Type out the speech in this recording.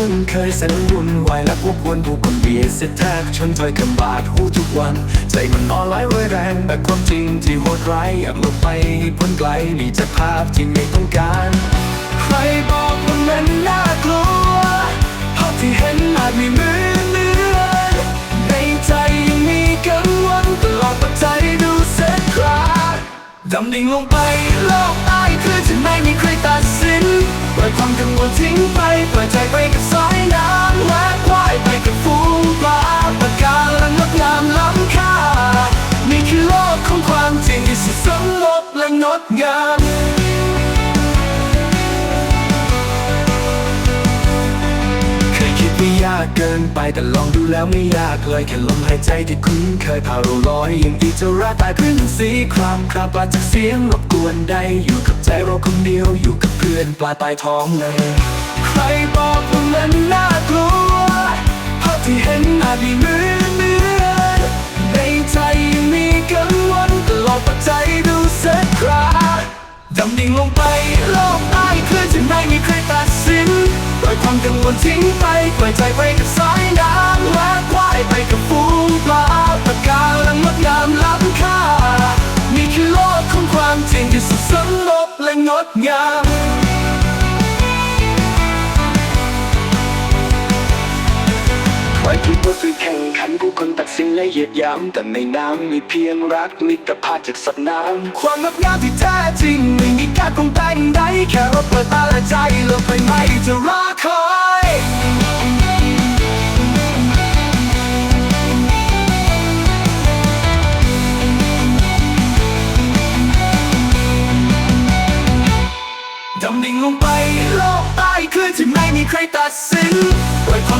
ที่คุ้นเคยแสนวุ่นวายและวกวนผู้คนเบียดเสียแทกชนถอยคำบาดหูทุกวัน ใจมันอ่อนไหวไว้แรงแต่ความจริงที่โหดร้ายอยากหลบไปพ้นไกลนี่จะภาพที่ไม่ต้องการ ใครบอกว่ามันน่ากลัวภาพที่เห็นอาจไม่เหมือนเลือนในใจยังมีกังวลตลอดปัจจัยดูเส้นคราดำดิ่งลงไปโลกใต้คือจะไม่มีใครตัดสิน ปล่อยความกังวลทิ้งไป ปล่อยใจไปกับสายน้ำและว่ายไปกับฟูงปลาปะการังงดงามล้ำค่า นี่คือโลกของความจริงที่สุดสงบและงดงาม เกินไปแต่ลองดูแล้วไม่ยากเลยแค่ลมหายใจที่คุ้นเคยพาเราลอยอย่างที่จะรักตายพื้นสีครามคราบปลาจากเสียงรบกวนใดอยู่กับใจเราคนเดียวอยู่กับเพื่อนปลาตายท้องเลย ใครบอกว่ามันน่ากลัวภาพที่เห็นอาจไม่เหมือนเหมือนในใจยังมีกังวลตลอดปัจจัยดูเสียคราดำดิ่งลงไปโลกใต้คลื่นจะไม่มี ความกังวลทิ้งไปปล่อยใจไปกับสายน้ำและว่ายไปกับฟูงปลาปะการังงดงามล้ำค่านี่คือโลกของความจริงที่สุดสงบและงดงามใครคิดว่าคือแข่งขันผู้คนตัดสินและเหยียดหยามแต่ในน้ำมีเพียงรักมิตรภาพจากสัตว์น้ำความงดงามที่แท้จริงไม่มีค่าของแต่งใดแค่เราเปิดตาและใจเราไปไม่จะรอ คอยดำดิ่งลงไปโลกใต้คลื่นที่ไม่มีใครตัดสินปล่อยความ